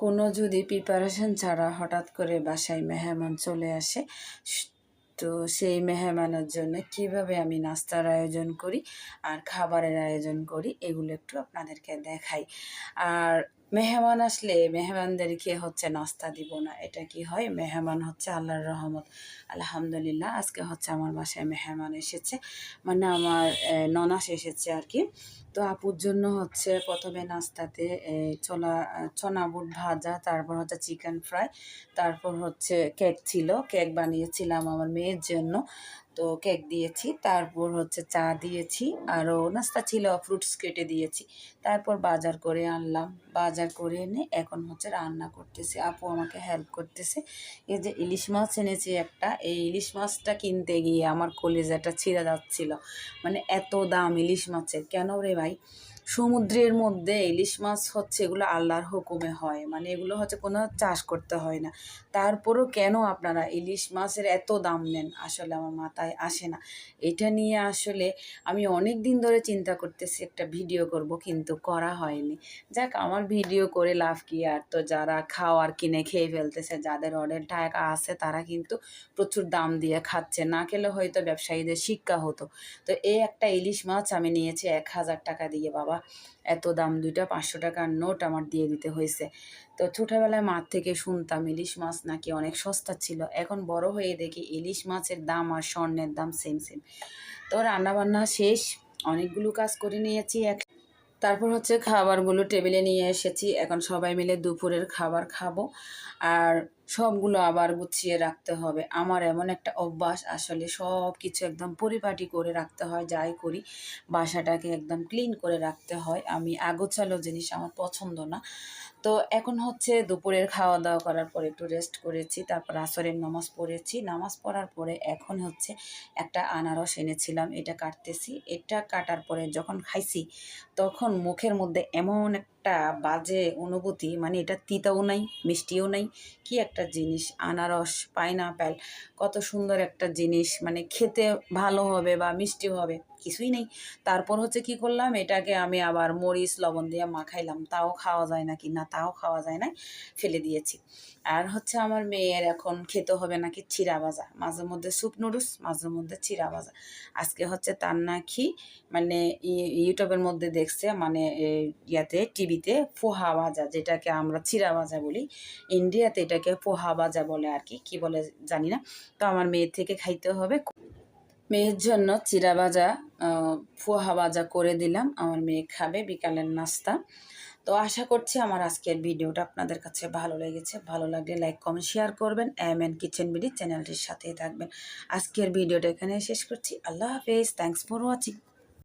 কোনো যদি প্রিপারেশন ছাড়া হঠাৎ করে বাসায় মেহমান চলে আসে, তো সেই মেহমানের জন্য কীভাবে আমি নাস্তার আয়োজন করি আর খাবারের আয়োজন করি, এগুলো একটু আপনাদেরকে দেখাই। আর মেহমান আসলে মেহমানদেরকে হচ্ছে নাস্তা দিব না, এটা কি হয়? মেহমান হচ্ছে আল্লাহর রহমত। আলহামদুলিল্লাহ, আজকে হচ্ছে আমার বাসায় মেহমান এসেছে। মানে আমার ননাস এসেছে আর কি। তো আপুর জন্য হচ্ছে প্রথমে নাস্তাতে ছোলা চনা বুট ভাজা, তারপর হচ্ছে চিকেন ফ্রাই, তারপর হচ্ছে কেক ছিল। কেক বানিয়েছিলাম আমার মেয়ের জন্য। তো কেক দিয়েছি, তারপর হচ্ছে চা দিয়েছি, আরও নাস্তা ছিল, ফ্রুটস কেটে দিয়েছি। তারপর বাজার করে আনলাম। বাজার করে এনে এখন হচ্ছে রান্না করতেছে। আপু আমাকে হেল্প করতেছে। এই যে ইলিশ মাছ এনেছি একটা, এই ইলিশ মাছটা কিনতে গিয়ে আমার কলেজাটা ছিঁড়ে যাচ্ছিল। মানে এত দাম ইলিশ মাছের। কেন রে ভাই সমুদ্রের মধ্যে ইলিশ মাছ হচ্ছে এগুলো আল্লাহর হুকুমে হয়। মানে এগুলো হচ্ছে কোনো চাষ করতে হয় না। তারপরও কেন আপনারা ইলিশ মাছের এত দাম নেন? আসলে আমার মাথায় আসে না। এটা নিয়ে আসলে আমি অনেক দিন ধরে চিন্তা করতেছি, একটা ভিডিও করব, কিন্তু করা হয়নি। যাক, আমার ভিডিও করে লাভ কি আর? তো যারা খাওয়ার কিনে খেয়ে ফেলতেছে, যাদের অর্ডার টাকা আছে, তারা কিন্তু প্রচুর দাম দিয়ে খাচ্ছে। না খেলে হয়তো ব্যবসায়ীদের শিক্ষা হতো। তো এই একটা ইলিশ মাছ আমি নিয়েছি এক হাজার টাকা দিয়ে, বাবা। এত দাম, দুইটা পাঁচশো টাকার নোট আমার দিয়ে দিতে হয়েছে। তো ছোটোবেলায় মার থেকে শুনতাম ইলিশ মাছ নাকি অনেক সস্তা ছিল। এখন বড় হয়ে দেখি ইলিশ মাছের দাম আর স্বর্ণের দাম সেম সেম তো রান্নাবান্না শেষ, অনেকগুলো কাজ করে নিয়েছি এক। তারপর হচ্ছে খাবারগুলো টেবিলে নিয়ে এসেছি। এখন সবাই মিলে দুপুরের খাবার খাব। আর সবগুলো আবার গুছিয়ে রাখতে হবে। আমার এমন একটা অভ্যাস, আসলে সব কিছু একদম পরিপাটি করে রাখতে হয়, যাই করি, বাসাটাকে একদম ক্লিন করে রাখতে হয়। আমি আগোছালো জিনিস আমার পছন্দ না। তো এখন হচ্ছে দুপুরের খাওয়া দাওয়া করার পর একটু রেস্ট করেছি, তারপর আসরের নামাজ পড়েছি। নামাজ পড়ার পরে এখন হচ্ছে একটা আনারস এনেছিলাম, এটা কাটতেছি। এটা কাটার পরে যখন খাইছি, তখন মুখের মধ্যে এমন একটা বাজে অনুভূতি মানে এটা তিতাও নাই, মিষ্টিও নাই। কি একটা জিনিস, আনারস, পাইনাপেল, কত সুন্দর একটা জিনিস মানে খেতে ভালো হবে বা মিষ্টি হবে, কিছুই নেই। তারপর হচ্ছে কি করলাম, এটাকে আমি আবার মরিচ, লবণ দিয়ে মাখাইলাম, তাও খাওয়া যায় না কি না, তাও খাওয়া যায় না ফেলে দিয়েছি। আর হচ্ছে আমার মেয়ের এখন খেতে হবে নাকি চিরা ভাজা, মাঝে মধ্যে স্যুপ নুডলস, মাঝে মধ্যে চিরা ভাজা। আজকে হচ্ছে তার নাকি মানে ইউটিউবের মধ্যে দেখছে মানে ইয়াতে টিভিতে পোহা ভাজা, যেটাকে আমরা চিরা ভাজা বলি। ইন্ডিয়াতে এটাকে পোহা ভাজা বলে আর কি কি বলে জানি না। তো আমার মেয়ের থেকে খাইতে হবে। মেয়ের জন্য চিরা ভাজা পোহা ভাজা করে দিলাম। আমার মেয়ে খাবে বিকালের নাস্তা। তো আশা করছি আমার আজকের ভিডিওটা আপনাদের কাছে ভালো লেগেছে। ভালো লাগলে লাইক, কমেন্ট, শেয়ার করবেন। এম এন কিচেন বিডি চ্যানেলটির সাথেই থাকবেন। আজকের ভিডিওটা এখানে শেষ করছি। আল্লাহ হাফেজ। Thanks for watching